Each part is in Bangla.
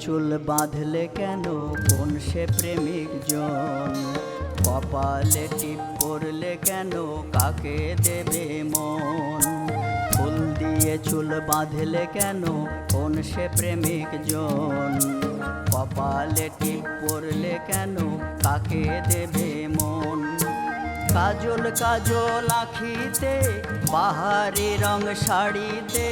চুল বাঁধলে কেন? কোন সে প্রেমিক জন? কপালে টিপ পড়লে কেন? কাকে দেবে মন? ফুল দিয়ে চুল বাঁধলে কেন? কোন সে প্রেমিক জন? কপালে টিপ পড়লে কেন? কাকে দেবে মন? কাজল কাজল আখিতে বাহারি রং শাড়িতে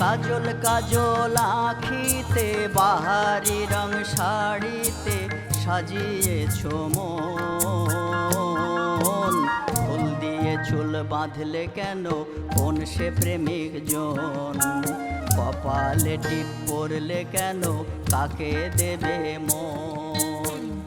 কাজল কাজল আখিতে, বাহারি রং শাড়িতে সাজিয়েছ মন। ফুল দিয়ে চুল বাঁধলে কেন? কোন সে প্রেমিক জন? কপালে টিপ পড়লে কেন? কাকে দেবে মন?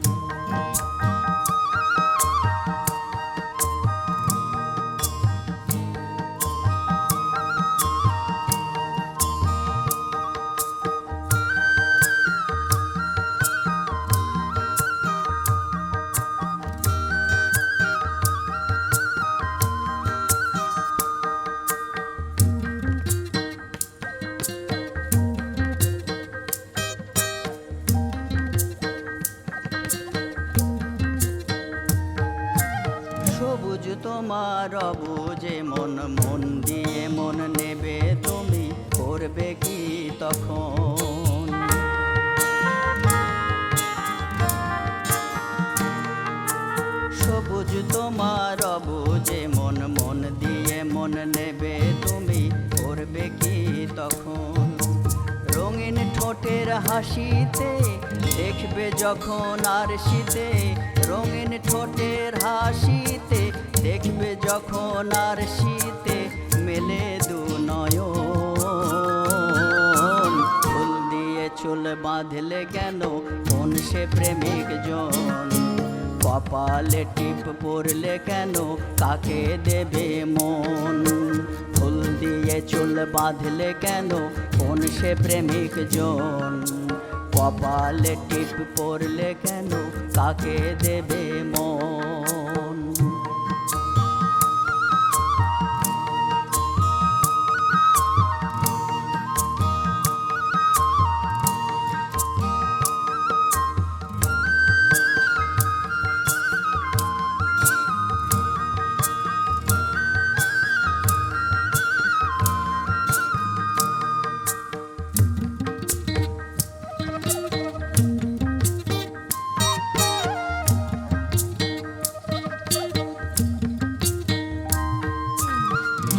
তোমার অবুজে মন মন দিয়ে মন নেবে তুমি, করবে কি তখন? সবুজ তোমার অবুজে মন মন দিয়ে মন নেবে তুমি, করবে কি তখন? রঙিন ঠোঁটের হাসিতে দেখবে যখন আর শীতে, রঙিন ঠোঁটের হাসিতে দেখবে যখন আর শীতে মেলে দু নয়ন। ফুল দিয়ে চুল বাঁধলে কেন? কোন সে প্রেমিক জন? কপালে টিপ পড়লে কেন? কাকে দেবে মন? ফুল দিয়ে চুল বাঁধলে কেন? কোন সে প্রেমিক জন? কপালে টিপ পড়লে কেন? কাকে দেবে মন?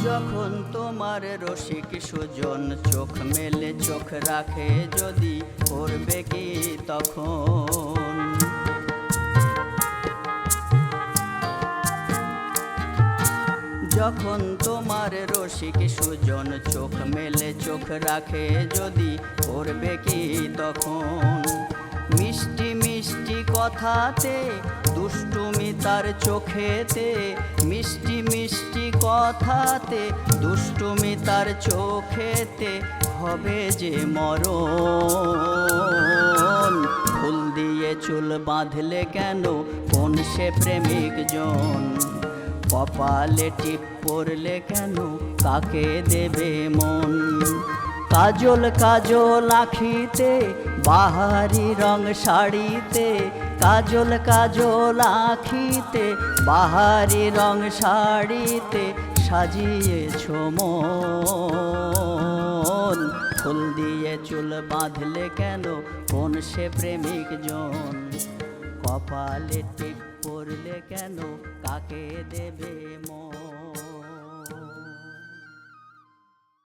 যখন তোমার রসিক সুজন চোখ মেলে চোখ রাখে, যদি করবে কি তখন? যখন তোমার রসিক সুজন চোখ মেলে চোখ রাখে, যদি করবে কি তখন? মিষ্টি মিষ্টি কথাতে দুষ্টুমি তার চোখেতে, মিষ্টি মিষ্টি কথাতে, দুষ্টুমি তার চোখেতে হবে যে মরণ। ফুল দিয়ে চুল বাঁধলে কেন? কোন সে প্রেমিক জন? কপালে টিপ পড়লে কেন? কাকে দেবে মন? কাজল কাজল আখিতে বাহারি রং শাড়িতে, কাজল কাজল আখিতে, বাহারি রং শাড়িতে সাজিয়েছ মন। ফুল দিয়ে চুল বাঁধলে কেন? কোন সে প্রেমিক জন? কপালে টিপ পড়লে কেন? কাকে দেবে মন?